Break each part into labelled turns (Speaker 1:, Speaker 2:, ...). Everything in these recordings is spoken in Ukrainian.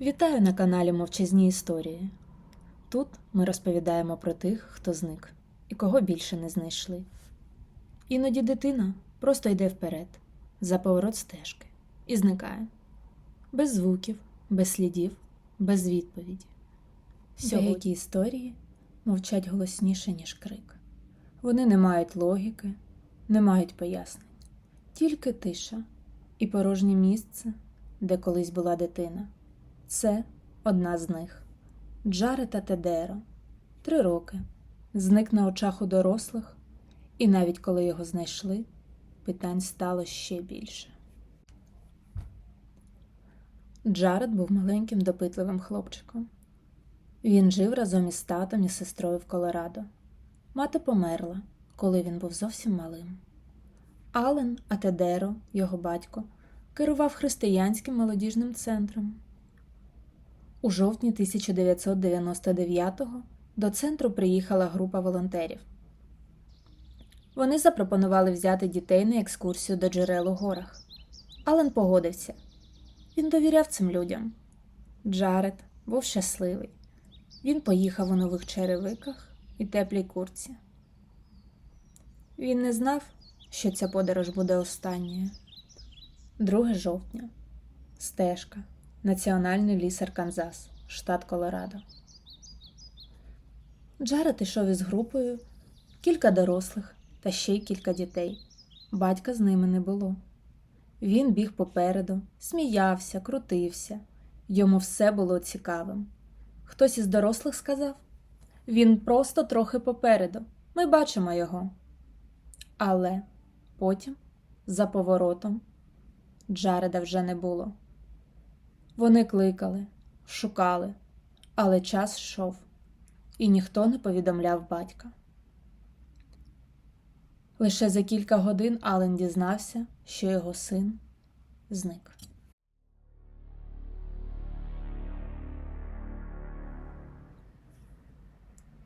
Speaker 1: Вітаю на каналі Мовчазні Історії. Тут ми розповідаємо про тих, хто зник і кого більше не знайшли. Іноді дитина просто йде вперед, за поворот стежки і зникає. Без звуків, без слідів, без відповіді.
Speaker 2: Сьогодні.
Speaker 1: Деякі історії мовчать голосніше, ніж крик. Вони не мають логіки, не мають пояснень, тільки тиша і порожнє місце, де колись була дитина. Це одна з них. Джарета Тедеро. Три роки. Зник на очах у дорослих, і навіть коли його знайшли, питань стало ще більше. Джаред був маленьким допитливим хлопчиком. Він жив разом із татом і сестрою в Колорадо. Мати померла, коли він був зовсім малим. Ален Атедеро, його батько, керував християнським молодіжним центром. У жовтні 1999-го до центру приїхала група волонтерів. Вони запропонували взяти дітей на екскурсію до джерел у горах. Ален погодився. Він довіряв цим людям. Джаред був щасливий. Він поїхав у нових черевиках і теплій курці. Він не знав, що ця подорож буде останньою. 2 жовтня. Стежка. Національний ліс Арканзас, штат Колорадо. Джаред ішов із групою, кілька дорослих та ще й кілька дітей. Батька з ними не було. Він біг попереду, сміявся, крутився. Йому все було цікавим. Хтось із дорослих сказав він просто трохи попереду. Ми бачимо його. Але потім, за поворотом, Джареда вже не було. Вони кликали, шукали, але час йшов, і ніхто не повідомляв батька. Лише за кілька годин Ален дізнався, що його син зник.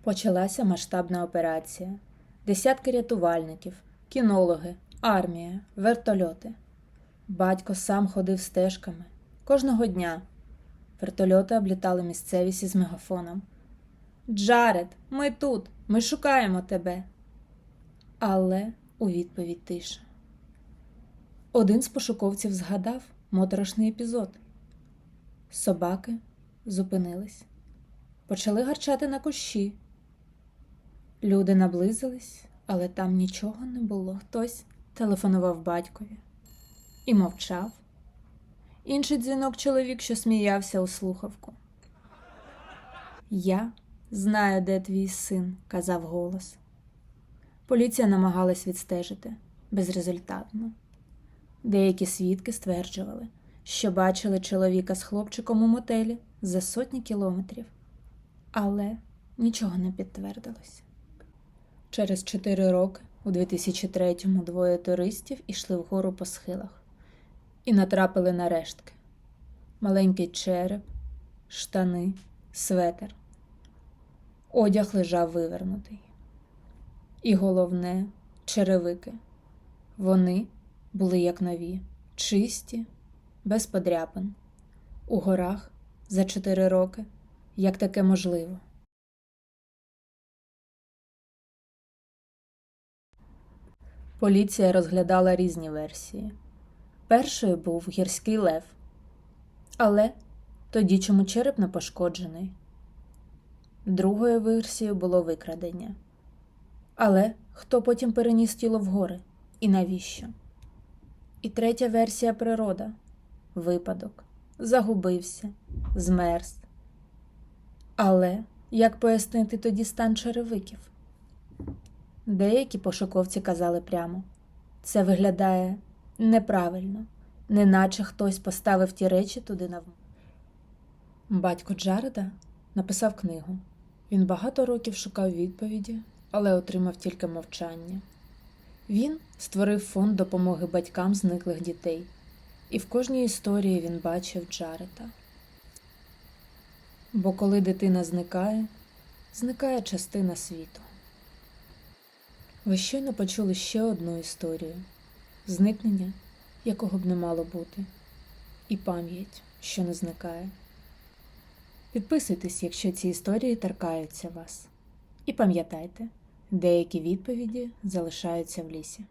Speaker 1: Почалася масштабна операція. Десятки рятувальників, кінологи, армія, вертольоти. Батько сам ходив стежками. Кожного дня вертольоти облітали місцевість із мегафоном. Джаред, ми тут, ми шукаємо тебе. Але у відповідь тиша. Один з пошуковців згадав моторошний епізод. Собаки зупинились, почали гарчати на кущі. Люди наблизились, але там нічого не було. Хтось телефонував батькові і мовчав. Інший дзвінок чоловік, що сміявся у слухавку. Я знаю, де твій син, казав голос. Поліція намагалась відстежити безрезультатно. Деякі свідки стверджували, що бачили чоловіка з хлопчиком у мотелі за сотні кілометрів, але нічого не підтвердилось. Через чотири роки, у 2003-му, двоє туристів ішли вгору по схилах і натрапили на рештки: маленький череп, штани, светер. Одяг лежав вивернутий. І головне черевики. Вони були як нові, чисті, без подряпин. У горах за чотири роки, як таке можливо. Поліція розглядала різні версії. Першою був гірський лев. Але тоді чому череп не пошкоджений. Другою версією було викрадення. Але хто потім переніс тіло в гори і навіщо? І третя версія природа випадок, загубився, змерз. Але як пояснити тоді стан черевиків? Деякі пошуковці казали прямо це виглядає неправильно, неначе хтось поставив ті речі туди нав. Батько Джареда написав книгу. Він багато років шукав відповіді, але отримав тільки мовчання. Він створив фонд допомоги батькам зниклих дітей, і в кожній історії він бачив Джарета. Бо коли дитина зникає, зникає частина світу. Ви щойно почули ще одну історію зникнення, якого б не мало бути, і пам'ять, що не зникає. Підписуйтесь, якщо ці історії торкаються вас. І пам'ятайте, деякі відповіді залишаються в лісі.